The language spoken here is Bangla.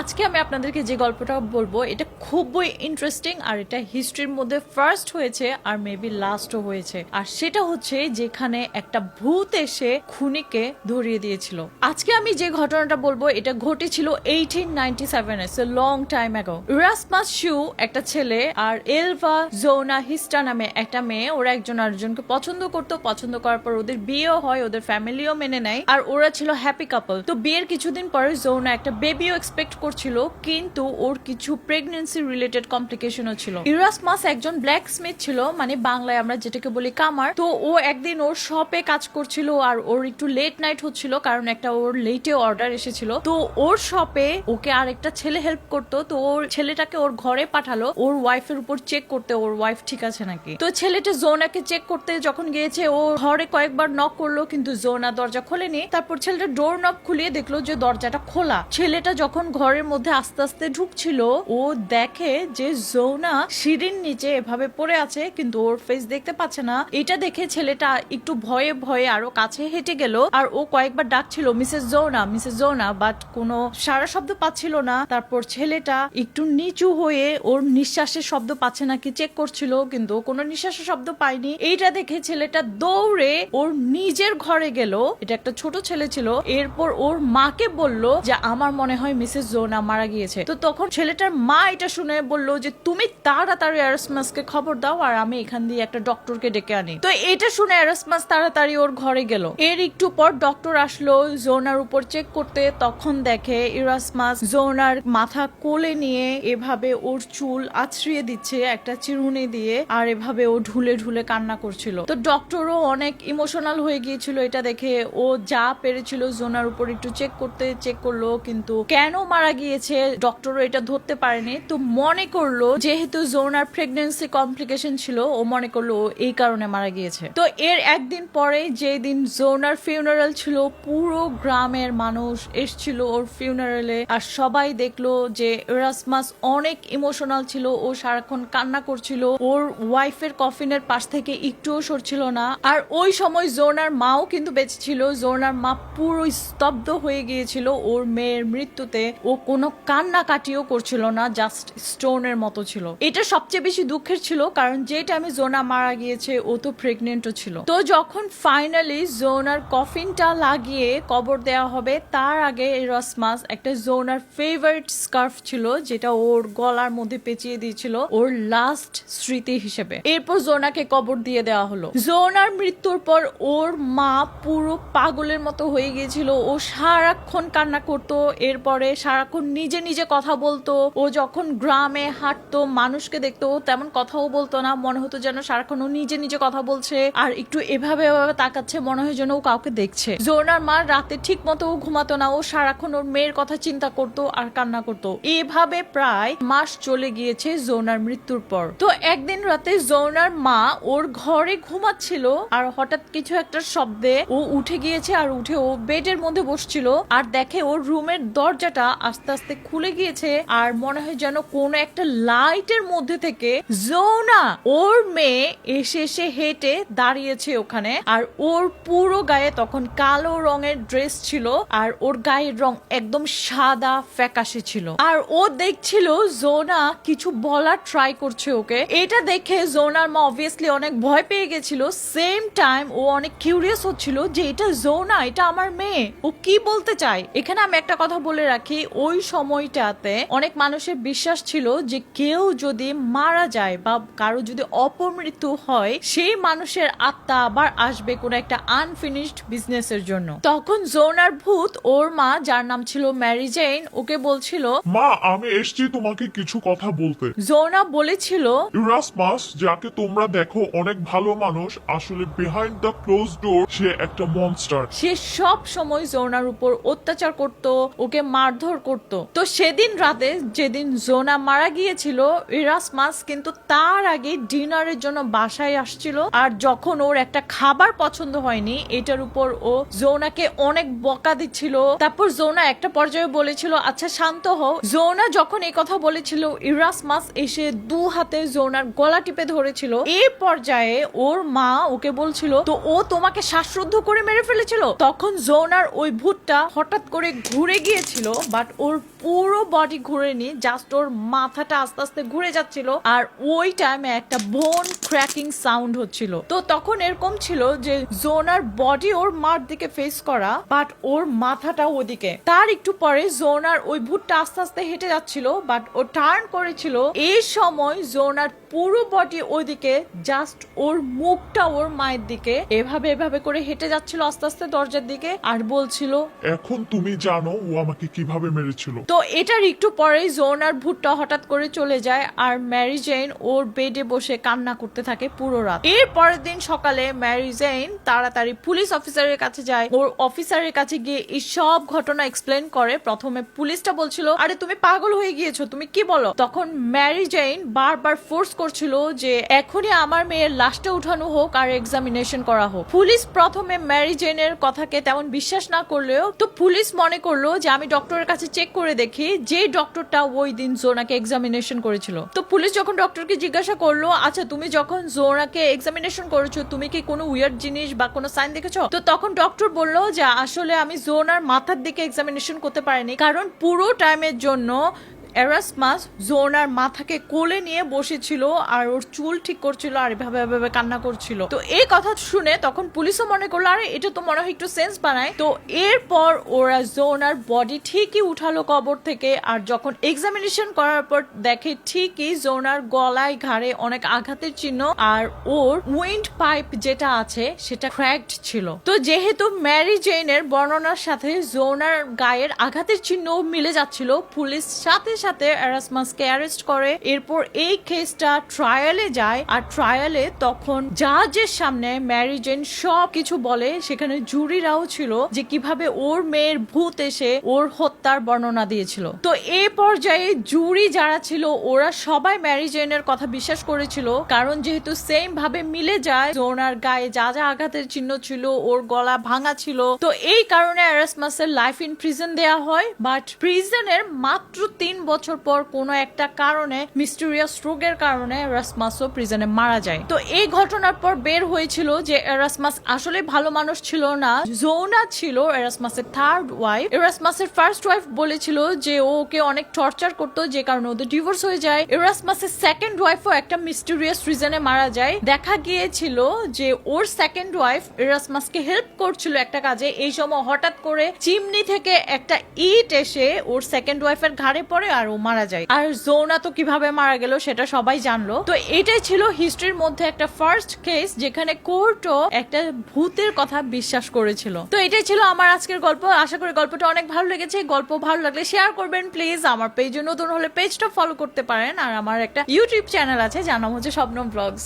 আজকে আমি আপনাদেরকে যে গল্পটা বলব, এটা খুবই ইন্টারেস্টিং আর এটা হিস্ট্রির মধ্যে ফার্স্ট হয়েছে আর মেবি লাস্টও হয়েছে। আর সেটা হচ্ছে যেখানে একটা ভূত এসে খুনিকে ধরিয়ে দিয়েছিল। আজকে আমি যে ঘটনাটা বলব, এটা ঘটেছিল এইটিন নাইনটি সেভেনে লং টাইম অ্যাগো রাসমাস শু একটা ছেলে আর এলভা জোনা হিস্টা নামে একটা মেয়ে, ওরা একজন আরেকজনকে পছন্দ করতো। পছন্দ করার পর ওদের বিয়েও হয়, ওদের ফ্যামিলিও মেনে নেয়। আর ওরা ছিল হ্যাপি কাপল তো বিয়ের কিছুদিন পরে জোনা একটা বেবিও এক্সপেক্ট করছিল, কিন্তু ওর কিছু প্রেগনেন্সি রিলেটেড কমপ্লিকেশনও ছিল। ইরাসমাস একজন ব্ল্যাক স্মিথ ছিল মানে বাংলায় আমরা যেটাকে বলি কামার। তো ও একদিন ওর শপে কাজ করছিল আর ওর একটু লেট নাইট হচ্ছিল, কারণ একটা ওর লেটে অর্ডার এসেছিল। তো ওর শপে ওকে আর একটা ছেলে হেল্প করতো, তো ওর ছেলেটাকে ওর ঘরে পাঠালো। ওর ওয়াইফের উপর চেক করতে ওর ওয়াইফ ঠিক আছে নাকি? তো ছেলেটা জোনাকে চেক করতে যখন গিয়েছে, ও ঘরে কয়েকবার নক করল, কিন্তু জোনা দরজা খোলেনি। তারপর ছেলেটা ডোর নব খুলিয়ে দেখল যে দরজাটা খোলা। ছেলেটা যখন ঘরের মধ্যে আস্তে আস্তে ঢুকছিল। ও দেখে যে জোনা সিঁড়ির নিচে এভাবে পড়ে আছে, কিন্তু ওর ফেস দেখতে পাচ্ছে না। এটা দেখে ছেলেটা একটু ভয়ে ভয়ে আরও কাছে হেঁটে গেল। আর ও কয়েকবার ডাকছিল, Mrs Jona Mrs Jona but কোনো সারা শব্দ পাচ্ছিল না। তারপর ছেলেটা একটু নিচু হয়ে ওর নিঃশ্বাসের শব্দ পাচ্ছে নাকি চেক করছিল, কিন্তু কোনো নিঃশ্বাসের শব্দ পায়নি। এইটা দেখে ছেলেটা দৌড়ে ওর নিজের ঘরে গেল। এটা একটা ছোট ছেলে ছিল। এরপর ওর মাকে বলল যে, আমার মনে হয় মিসেস জোনা মারা গিয়েছে। তো তখন ছেলেটার মা এটা শুনে বলল যে, তুমি তাড়াতাড়ি অ্যারাসমাসকে খবর দাও আর আমি এখান দিয়ে একটা ডক্টরকে ডেকে আনি। তো এটা শুনে অ্যারাসমাস তাড়াতাড়ি ওর ঘরে গেল। এর একটু পর ডক্টর আসলো জোনার উপর চেক করতে। তখন দেখে ইরাসমাস জোনার মাথা কোলে নিয়ে এভাবে ওর চুল আছড়িয়ে দিচ্ছে, একটা চিরুনি দিয়ে, আর এভাবে ও ঢুলে ঢুলে কান্না করছিল। তো ডক্টরও অনেক ইমোশনাল হয়ে গিয়েছিল এটা দেখে। ও যা পেরেছিল জোনার উপর একটু চেক করতে, চেক করল, কিন্তু কেন মারা গিয়েছে ডক্টরও এটা ধরতে পারেনি। তো মনে করল, যেহেতু জোনার প্রেগনেন্সি কমপ্লিকেশন ছিল, ও মনে করল এই কারণে মারা গিয়েছে। তো এর একদিন পরে যেদিন জোনার ফিউনারাল ছিল, পুরো গ্রামের মানুষ এসছিল ওর ফিউনারালে আর সবাই দেখল যে এরাসমাস অনেক ইমোশনাল ছিল, ও সারাক্ষণ কান্না করছিল। ওর ওয়াইফের কফিনের পাশ থেকে একটুও সরছিল না। আর ওই সময় জোনার মাও কিন্তু বেঁচে ছিল। জোনার মা পুরো স্তব্ধ হয়ে গিয়েছিল ওর মেয়ের মৃত্যুতে। ও কোনো কান্না কাটিও করছিল না জাস্ট স্টোনের মতো ছিল। এটা সবচেয়ে বেশি দুঃখের ছিল, কারণ যে টাইমে জোনা মারা গিয়েছে, ও তো প্রেগনেন্টও ছিল। তো যখন ফাইনালি জোনার কফিনটা লাগিয়ে কবর দেওয়া হবে, তার আগে রসমাস একটা জোনার ফেভারিট স্কার্ফ ছিল, যেটা ওর গলার মধ্যে পেঁচিয়ে দিয়েছিল ওর লাস্ট স্মৃতি হিসেবে। এরপর জোনাকে কবর দিয়ে দেওয়া হলো। জোনার মৃত্যুর পর ওর মা পুরো পাগলের মতো হয়ে গিয়েছিল, ও সারাক্ষণ কান্না করতো, এরপরে সারাক্ষণ নিজে নিজে কথা বলতো, ও যখন গ্রামে হাঁটতো, মানুষকে দেখতো তেমন কথাও বলতো না। মনে হতো যেন সারাক্ষণ ও নিজে নিজে কথা বলছে, আর একটু এভাবে এভাবে তাকাচ্ছে, মনে হয় যেন ও কাউকে দেখছে। জোনার মা রাতে ঠিক মতো ও ঘুমাতো না, ও সারাক্ষণ ওর মেয়ের কথা চিন্তা করতো আর কান্না করতো। এভাবে প্রায় মাস চলে গিয়েছে জোনার মৃত্যুর পর। তো একদিন রাতে জোনার মা ওর ঘরে ঘুমাচ্ছিল, আর হঠাৎ কিছু একটা শব্দে ও উঠে গিয়েছে, আর উঠে ও বেডের মধ্যে বসছিল, আর দেখে ওর রুমের দরজাটা আস্তে আস্তে খুলে গিয়েছে আর মনে হয় যেন কোন একটা লাইটের মধ্যে থেকে জোনা, ওর মেয়ে এসে এসে হেঁটে দাঁড়িয়েছে ওখানে। আর ওর পুরো গায়ে তখন কালো রঙের ড্রেস ছিল আর ওর গায়ের রং একদম সাদা ফ্যাকাশে ছিল। আর ও দেখছিল জোনা কিছু বলার ট্রাই করছে ওকে। এটা দেখে জোনার মা অবভিয়াসলি অনেক ভয় পেয়ে গেছিল। সেম টাইম ও অনেক কিউরিয়াস হচ্ছিল যে এটা জোনা, এটা আমার মেয়ে। ও কি বলতে চায়? এখানে আমি একটা কথা বলে রাখি ওই সময়টাতে অনেক মানুষের বিশ্বাস ছিল যে কেউ যদি মারা যায় বা কারও যদি অপমৃত্যু হয় সেই মানুষের আত্মা আবার আসবে কোনো একটা আনফিনিশড বিজনেসের জন্য। তখন জোনার ভূত ওর মা যার নাম ছিল ম্যারি জেইন ওকে বলছিল মা আমি এসছি তোমাকে কিছু কথা বলতে। জোনা বলেছিল ইউরাসমাস যাকে তোমরা দেখো অনেক ভালো মানুষ আসলে বিহাইন্ড দ্য ক্লোজ ডোর সে একটা মনস্টার সে সব সময় জোনার উপর অত্যাচার করত ওকে মারধর করত তো সেদিন রাতে যেদিন জোনা মারা গিয়েছিল ইরাসমাস, কিন্তু তার আগে ডিনারের জন্য বাসায় আসছিল। আর যখন ওর একটা খাবার পছন্দ হয়নি, এটার উপর ও জোনাকে অনেক বকা দিচ্ছিল। তারপর জোনা একটা পর্যায়ে বলেছিল আচ্ছা শান্ত হও। জোনা যখন এই কথা বলেছিল, ইরাসমাস এসে দু হাতে জোনার গলা টিপে ধরেছিল। এই পর্যায়ে ওর মা ওকে বলছিল, তো ও তোমাকে শ্বাসরুদ্ধ করে মেরে ফেলেছিল? তখন জোনার ওই ভূতটা হঠাৎ করে ঘুরে গিয়েছিল বাট ওর পুরো বডি ঘুরে নি জাস্ট ওর মাথাটা আস্তে আস্তে ঘুরে যাচ্ছিল আর ওই টাইমে একটা বোন ক্র্যাকিং সাউন্ড হচ্ছিল। তো তখন এরকম ছিল যে জোনার বডি ওর মার দিকে ফেস করা বাট ওর মাথাটা ওদিকে। তার একটু পরে জোনার ওই ভুটটা আস্তে আস্তে হেঁটে যাচ্ছিল বাট ও টার্ন করেছিল। এই সময় জোনার পুরো বডি ওইদিকে জাস্ট ওর মুখটা ওর মায়ের দিকে এভাবে এভাবে করে হেঁটে যাচ্ছিল আস্তে আস্তে দরজার দিকে আর বলছিল এখন তুমি জানো ও আমাকে কীভাবে মেরেছিল। তো এটার একটু পরেই জোন আর ভুট্টা হঠাৎ করে চলে যায় আর ম্যারি জেইন ওর বেডে বসে কান্না করতে থাকে পুরো রাত। এর পরের দিন সকালে ম্যারি জেইন তাড়াতাড়ি পুলিশ অফিসারের কাছে যায়। ওর অফিসারের কাছে গিয়ে এই সব ঘটনা এক্সপ্লেন করে। প্রথমে পুলিশটা বলছিল, আরে, তুমি পাগল হয়ে গিয়েছো, তুমি কি বলো? তখন ম্যারি জেইন বারবার ফোর্স করছিল যে, এখনই আমার মেয়ের লাশটা উঠানো হোক আর এক্সামিনেশন করা হোক। পুলিশ প্রথমে ম্যারি জেনের কথাকে তেমন বিশ্বাস না করলেও তো পুলিশ মনে করল যে, আমি ডক্টরের কাছে চেক করে দেখি যে ডক্টরটা ওই দিন জোনাকে এক্সামিনেশন করেছিল। তো পুলিশ যখন ডক্টরকে জিজ্ঞাসা করল আচ্ছা তুমি যখন জোনাকে এক্সামিনেশন করেছ, তুমি কি কোনো উইয়ার্ড জিনিস বা কোনো সাইন দেখেছ? তো তখন ডক্টর বলল যে, আসলে আমি জোনার মাথার দিকে এক্সামিনেশন করতে পারিনি, কারণ পুরো টাইমের জন্য এরাসমাস জোনার মাথাকে কোলে নিয়ে বসেছিল আর ওর চুল ঠিক করছিল আর এভাবে এভাবে কান্না করছিল। তো এই কথা শুনে তখন পুলিশও মনে করল, আরে, এটা তো মনে হয় একটু সেন্স বানায়। তো এরপর ওরা জোনার বডি ঠিকই উঠালো কবর থেকে আর যখন এক্সামিনেশন করার পর দেখে ঠিকই জোনার গলায় ঘাড়ে অনেক আঘাতের চিহ্ন আর ওর উইন্ড পাইপ যেটা আছে সেটা ক্র্যাকড ছিল। তো যেহেতু ম্যারি জেইনের বর্ণনার সাথে জোনার গায়ের আঘাতের চিহ্ন মিলে যাচ্ছিল, পুলিশ সাথে সাথে অ্যারাসমাসকে অ্যারেস্ট করে। এরপর এই কেসটা ট্রায়ালে যায় আর ট্রায়ালে তখন জাজের সামনে ম্যারি জেন সব কিছু বলে। সেখানে জুরিরাও ছিল যে কীভাবে ওর মেয়ের ভূত এসে ওর হত্যার বর্ণনা দিয়েছিল। তো এই পর্যায়ে জুরি যারা ছিল, ওরা সবাই ম্যারি জেনের কথা বিশ্বাস করেছিল। কারণ যেহেতু সেম ভাবে মিলে যায় জোনার গায়ে যা যা আঘাতের চিহ্ন ছিল, ওর গলা ভাঙা ছিল। তো এই কারণে অ্যারাসমাসের লাইফ ইন প্রিজন দেয়া হয়। বাট প্রিজনের মাত্র তিন বছর পর কোনো একটা কারণে মিস্টেরিয়াস রোগের কারণে এরাসমাসও প্রিজনে মারা যায়। তো এই ঘটনার পর বের হয়েছিল যে এরাসমাস আসলে ভালো মানুষ ছিল না। জোনা ছিল এরাসমাসের থার্ড ওয়াইফ এরাসমাসের ফার্স্ট ওয়াইফ বলেছিল যে ও ওকে অনেক টর্চার করতো, যে কারণে ওদের ডিভোর্স হয়ে যায়। এরাসমাসের সেকেন্ড ওয়াইফও একটা মিস্টেরিয়াস রিজনে মারা যায়। দেখা গিয়েছিল যে ওর সেকেন্ড ওয়াইফ এরাসমাসকে হেল্প করছিল একটা কাজে। এই সময় হঠাৎ করে চিমনি থেকে একটা ইট এসে ওর সেকেন্ড ওয়াইফের ঘাড়ে পড়ে। আর ও মারা যায়। আর জোনা তো কীভাবে মারা গেল সেটা সবাই জানলো। তো এটাই ছিল হিস্ট্রির মধ্যে একটা ফার্স্ট কেস যেখানে কোর্টও একটা ভূতের কথা বিশ্বাস করেছিল। তো এটাই ছিল আমার আজকের গল্প। আশা করি গল্পটা অনেক ভালো লেগেছে। গল্প ভালো লাগলে শেয়ার করবেন প্লিজ আমার পেজে নতুন হলে পেজটা ফলো করতে পারেন। আর আমার একটা ইউটিউব চ্যানেল আছে যার নাম হচ্ছে স্বপ্ন ব্লগস